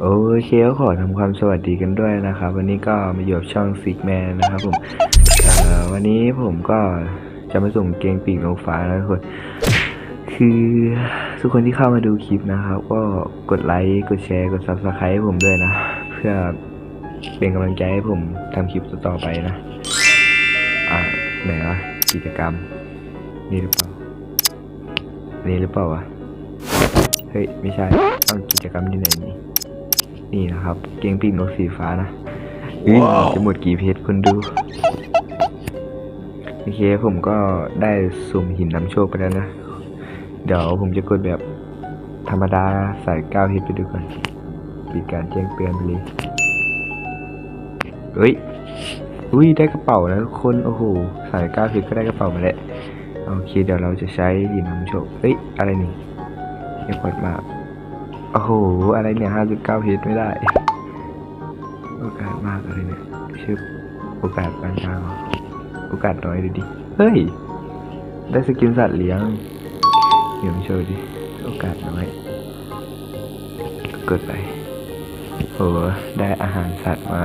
โอเคก็ขอทำความสวัสดีกันด้วยนะครับ วันนี้ก็มาอยู่กับช่องซิกแมนนะครับผมวันนี้ผมก็จะมาส่งเกงปีกนกฟ้านะทุกคน คือทุกคนที่เข้ามาดูคลิปนะครับ ก็กดไลค์กดแชร์กด subscribe ให้ผมด้วยนะ เพื่อเป็นกำลังใจให้ผมทำคลิปต่อๆไปนะ อ่าไหนวะกิจกรรม นี่หรือเปล่า นี่หรือเปล่าวะเฮ้ยไม่ใช่ต้องกิจกรรมที่ไหนนี่นี่นะครับ เกงปีกนกสีฟ้านะเฮ้ยจะหมดกี่เพชรคนดูโอเคผมก็ได้สุ่มหินนำโชคไปแล้วนะ เดี๋ยวผมจะกดแบบธรรมดาใส่เก้าเพชรไปดูก่อนปิดการแจ้งเตือนไปเลยเฮ้ยอุ้ยได้กระเป๋านะทุกคนโอ้โหใส่เก้าเพชรก็ได้กระเป๋ามาแล้วโอเคเดี๋ยวเราจะใช้หินนำโชคเฮ้ยอะไรนี่เอฟพอร์ตมาโอ้โหอะไรเนี่ยห้าจุดเก้าเพชรไม่ได้ โอกาสมากอะไรเนี่ยชื่อโอกาสปานกลางโอกาสน้อยเลยดิเฮ้ยได้สกินสัตว์เลี้ยง เดี๋ยวมโชว์ดิ โอกาสน้อย กดไปโหได้อาหารสัตว์มา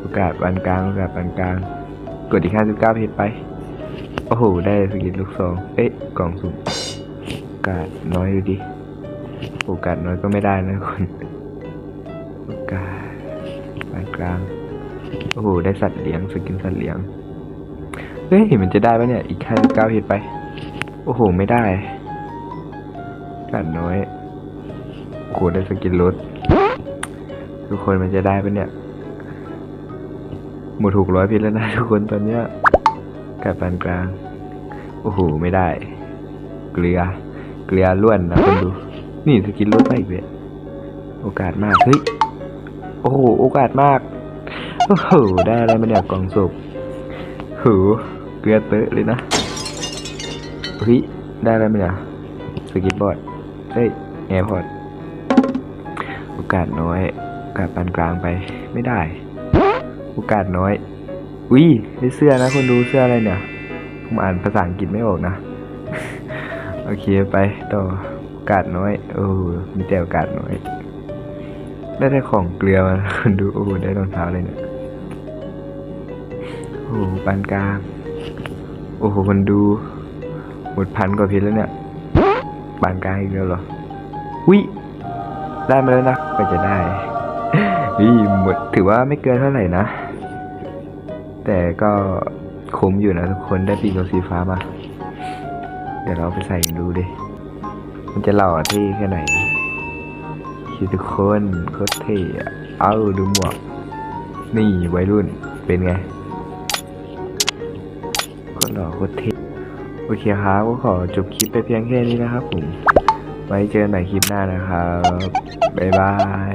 โอกาสปานกลาง โอกาสปานกลาง กดอีกห้าสิบเก้าเพชรไป โอ้โห ได้สกินลูกซอง เอ๊ะ กล่องสุ่มโอกาสน้อยดูดิ โอกาสน้อยก็ไม่ได้นะทุกคนโอกาสปานกลาง โอ้โห ได้สัตว์เลี้ยง สกินสัตว์เลี้ยง เฮ้ย มันจะได้ปะเนี่ย อีกห้าสิบเก้าเพชรไป โอ้โห ไม่ได้กาสน้อย โอ้โห ได้สกินรถ ทุกคนมันจะได้ปะเนี่ย หมดถูกร้อยพชรแล้วนะทุกคนตอนเนี้ยกาดปานกลาง โอ้โห ไม่ได้ เกลือ เกลือล้วนนะคนดู นี่สกินรถไปอีกเลยโอกาสมาก เฮ้ย โอ้โห โอกาสมาก โอ้โห ได้อะไรมาเนี่ยกล่องศพโหเกลือเตอะเลยนะ เฮ้ยได้อะไรมาเนี่ยสกินบอร์ดเฮ้ยแอร์พอร์ตโอกาสน้อยโอกาสปานกลางไปไม่ได้ โอกาสน้อยอุ้ยได้เสื้อนะคนดูเสื้ออะไรเนี่ยผมอ่านภาษาอังกฤษไม่ออกนะ โอเคไปต่อโอกาสน้อยโอ้มีแต่โอกาสน้อย ได้แต่ของเกลือมาคนดูโอ้ได้รองเท้าเลยเนี่ยโอ้ปานกลาง โอ้โหคนดู มดพันกว่าเพชรแล้วเนี่ยปานกลางอีกแล้วเหรอวิได้มาแล้วนะก็จะได้นี่หมดถือว่าไม่เกินเท่าไหร่นะ แต่ก็คุ้มอยู่นะทุกคนได้ปีกสีฟ้ามา เดี๋ยวเราไปใส่ดูดิ มันจะหล่อเท่แค่ไหนคิดทุกคนโคตรเท่เอาดูหมวก นี่วัยรุ่นเป็นไงโคตรหล่อโคตรเท่ โอเคครับก็ขอจบคลิปไปเพียงแค่นี้นะครับผม ไว้เจอกันใหม่คลิปหน้านะครับ บ๊ายบาย